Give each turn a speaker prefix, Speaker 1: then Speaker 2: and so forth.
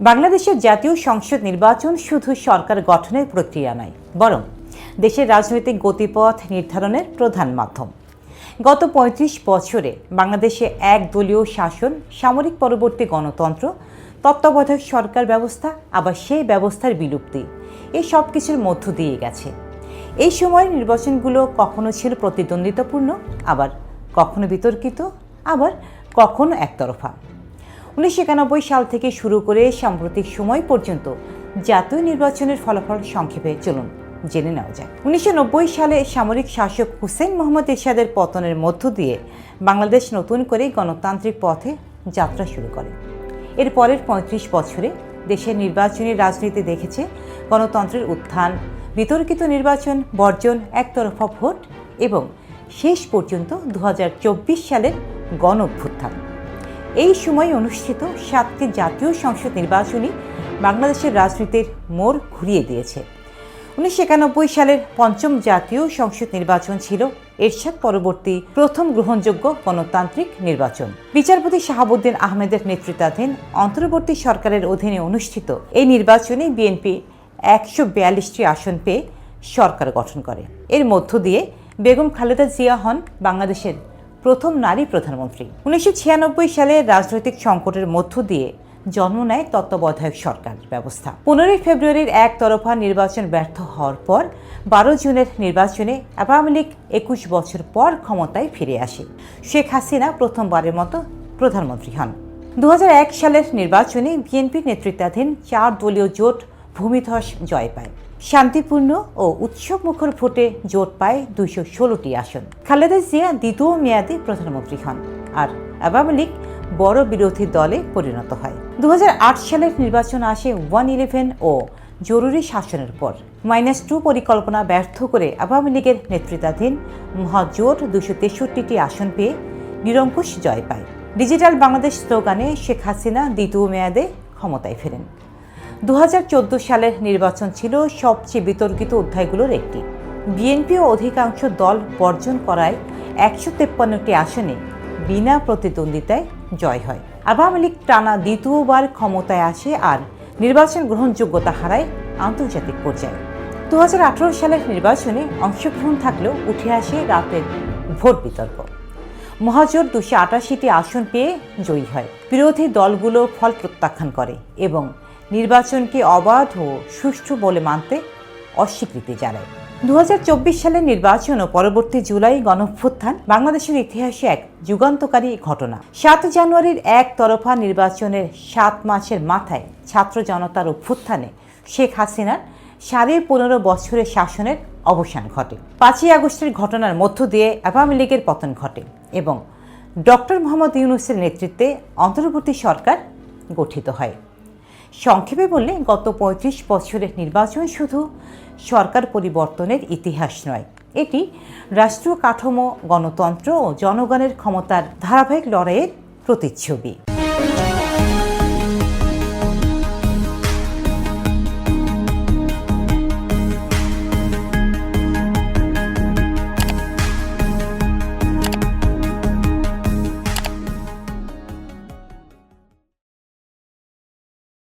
Speaker 1: বাংলাদেশের জাতীয় সংসদ নির্বাচন শুধু সরকার গঠনের প্রক্রিয়া নয়, বরং দেশের রাজনৈতিক গতিপথ নির্ধারণের প্রধান মাধ্যম। গত ৩৫ বছরে বাংলাদেশে এক দলীয় শাসন, সামরিক পরবর্তী গণতন্ত্র, তত্ত্বাবধায়ক সরকার ব্যবস্থা, আবার সেই ব্যবস্থার বিলুপ্তি এই সব কিছুর মধ্য দিয়ে গেছে। এই সময়ের নির্বাচনগুলো কখনো ছিল প্রতিদ্বন্দ্বিতাপূর্ণ, আবার কখনো বিতর্কিত, আবার কখনো একতরফা। উনিশশো একানব্বই সাল থেকে শুরু করে সাম্প্রতিক সময় পর্যন্ত জাতীয় নির্বাচনের ফলাফল সংক্ষেপে চলুন, জেনে নেওয়া যায় উনিশশো নব্বই সালে সামরিক শাসক হুসেন মোহাম্মদ এরশাদের পতনের মধ্য দিয়ে বাংলাদেশ নতুন করে গণতান্ত্রিক পথে যাত্রা শুরু করে। এর পরের পঁয়ত্রিশ বছরে দেশের নির্বাচনী রাজনীতি দেখেছে গণতন্ত্রের উত্থান, বিতর্কিত নির্বাচন, বর্জন, একতরফা ভোট এবং শেষ পর্যন্ত দু হাজার চব্বিশ সালের গণ অভ্যুত্থান এই সময় অনুষ্ঠিত সাতটি জাতীয় সংসদ নির্বাচনই বাংলাদেশের রাজনীতির মোড় ঘুরিয়ে দিয়েছে। উনিশশো একানব্বই সালের পঞ্চম জাতীয় সংসদ নির্বাচন ছিল এরশাদ পরবর্তী প্রথম গ্রহণযোগ্য গণতান্ত্রিক নির্বাচন। বিচারপতি শাহাবুদ্দিন আহমেদের নেতৃত্বাধীন অন্তর্বর্তী সরকারের অধীনে অনুষ্ঠিত এই নির্বাচনে বিএনপি একশো বিয়াল্লিশটি আসন পেয়ে সরকার গঠন করে। এর মধ্য দিয়ে বেগম খালেদা জিয়া হন বাংলাদেশের প্রথম নারী প্রধানমন্ত্রী। উনিশশো ছিয়ানব্বই সালে রাজনৈতিক সংকটের মধ্য দিয়ে জন্ম নেয় তত্ত্বাবধায়ক সরকার ব্যবস্থা। পনেরোই ফেব্রুয়ারির একতরফা নির্বাচন ব্যর্থ হওয়ার পর বারো জুনের নির্বাচনে আওয়ামী লীগ একুশ বছর পর ক্ষমতায় ফিরে আসে। শেখ হাসিনা প্রথমবারের মতো প্রধানমন্ত্রী হন। দু হাজার এক সালের নির্বাচনে বিএনপির নেতৃত্বাধীন চার দলীয় জোট ভূমিধস জয় পায়। শান্তিপূর্ণ ও উৎসবমুখর ভোটে জোট পায় দুইশো ষোলোটি আসন। খালেদা জিয়া দ্বিতীয় মেয়াদে প্রধানমন্ত্রী হন আর আওয়ামী লীগ বড় বিরোধী দলে পরিণত হয়। দু হাজার আট সালের নির্বাচন আসে ওয়ান ইলেভেন ও জরুরি শাসনের পর। মাইনাস টু পরিকল্পনা ব্যর্থ করে আওয়ামী লীগের নেতৃত্বাধীন মহাজোট দুশো তেষট্টিটি আসন পেয়ে নিরঙ্কুশ জয় পায়। ডিজিটাল বাংলাদেশ স্লোগানে শেখ হাসিনা দ্বিতীয় মেয়াদে ক্ষমতায় ফেরেন। দু হাজার চোদ্দ সালের নির্বাচন ছিল সবচেয়ে বিতর্কিত অধ্যায়গুলোর একটি। বিএনপি ও অধিকাংশ দল বর্জন করায় একশো তেপ্পান্নটি আসনে বিনা প্রতিদ্বন্দ্বিতায় জয় হয়। আওয়ামী লীগ টানা দ্বিতীয়বার ক্ষমতায় আসে আর নির্বাচন গ্রহণযোগ্যতা হারায় আন্তর্জাতিক পর্যায়ে। দু হাজার আঠারো সালের নির্বাচনে অংশগ্রহণ থাকলেও উঠে আসে রাতের ভোট বিতর্ক। মহাজোট দুশো আটাশিটি আসন পেয়ে জয়ী হয়। বিরোধী দলগুলো ফল প্রত্যাখ্যান করে এবং নির্বাচনকে অবাধ ও সুষ্ঠু বলে মানতে অস্বীকৃতি জানায়। দু হাজার চব্বিশ সালের নির্বাচন ও পরবর্তী জুলাই গণঅভ্যুত্থান বাংলাদেশের ইতিহাসে এক যুগান্তকারী ঘটনা। সাত জানুয়ারির এক তরফা নির্বাচনের সাত মাসের মাথায় ছাত্র জনতার অভ্যুত্থানে শেখ হাসিনার সাড়ে পনেরো বছরের শাসনের অবসান ঘটে। পাঁচই আগস্টের ঘটনার মধ্য দিয়ে আওয়ামী লীগের পতন ঘটে এবং ডক্টর মোহাম্মদ ইউনুসের নেতৃত্বে অন্তর্বর্তী সরকার গঠিত হয়। সংক্ষেপে বললে, গত পঁয়ত্রিশ বছরের নির্বাচন শুধু সরকার পরিবর্তনের ইতিহাস নয়, এটি রাষ্ট্রীয় কাঠামো, গণতন্ত্র ও জনগণের ক্ষমতার ধারাবাহিক লড়াইয়ের প্রতিচ্ছবি।